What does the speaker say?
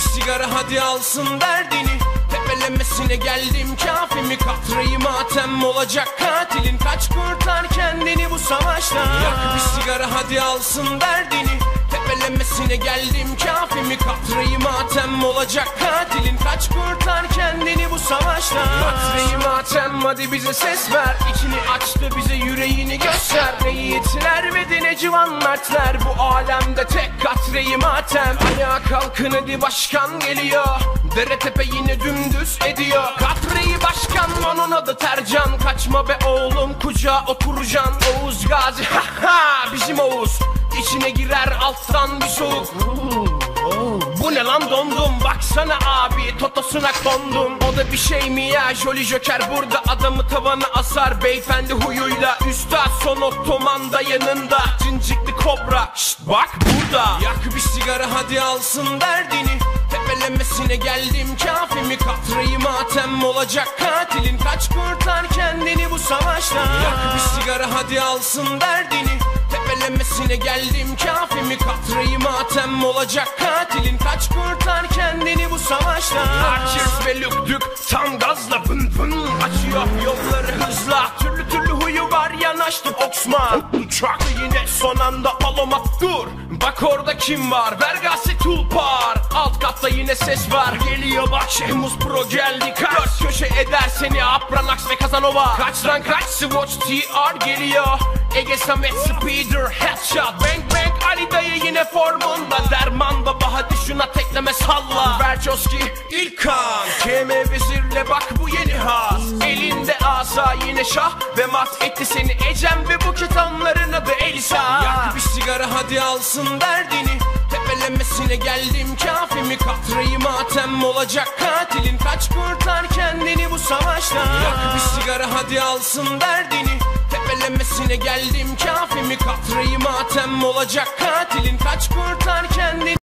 sigara hadi alsın derdini. Tepelemesine geldim kafimi Katrayı matem olacak katilin. Kaç kurtar kendini bu savaşta Yak bir sigara hadi alsın derdini. Tepelemesine geldim kafimi Katrayı matem olacak katilin. Kaç hadi bize ses ver. İçini açtı bize yüreğini göster. Ne yiğitler ve de civan mertler? Bu alemde tek katreyi matem Ayağa kalkın hadi başkan geliyor. Dere tepe yine dümdüz ediyor. Katreyi başkan onun adı Tercan. Kaçma be oğlum kucağa oturacaksın. Oğuz Gazi ha ha bizim Oğuz. İçine girer alttan bir soğuk ne lan dondum. Baksana abi totosuna kondum. O da bir şey mi ya? Jolly Joker burada adamı tavana asar. Beyefendi huyuyla üstad son ottomanda yanında. Cincikli kobra şşt bak burada. Yak bir sigara hadi alsın derdini. Tepelemesine geldim kafimi Katrayı matem olacak katilin. Kaç kurtar kendini bu savaşta Yak bir sigara hadi alsın derdini Tepelemesine geldim kafimi Katrayı matem olacak. Katilin Kaç kurtar kendini bu savaşta? Archers ve lüktük tam gazla vın vın Açıyor. Yolları hızla Türlü türlü huyu var yanaştı Oxman. Uçak yine son anda alomat dur. Bak orada kim var? Vergasi Tulpar. Alt katta yine ses var Geliyor bak Şehmus Pro geldi Dört köşe eder seni Apranax ve Kazanova. Kaç lan kaç? Swatch TR geliyor. Ege Samet Speeder Headshot. Bang bang Ali dayı yine formunda. Derman baba hadi şuna tekleme salla. Vercoski İlkan. KM Vezir'le bak bu yeni has. Elinde asa yine şah. Ve mat etti seni Ecem ve bu ketanların adı Elisa Yak bir sigara hadi alsın derdini. Tepelemesine geldim kafimi Katrayı matem olacak katilin. Kaç kurtar kendini bu savaşta. Yak bir sigara hadi alsın derdini. Tepelemesine geldim kafimi Katrayı matem olacak katilin. Kaç kurtar kendini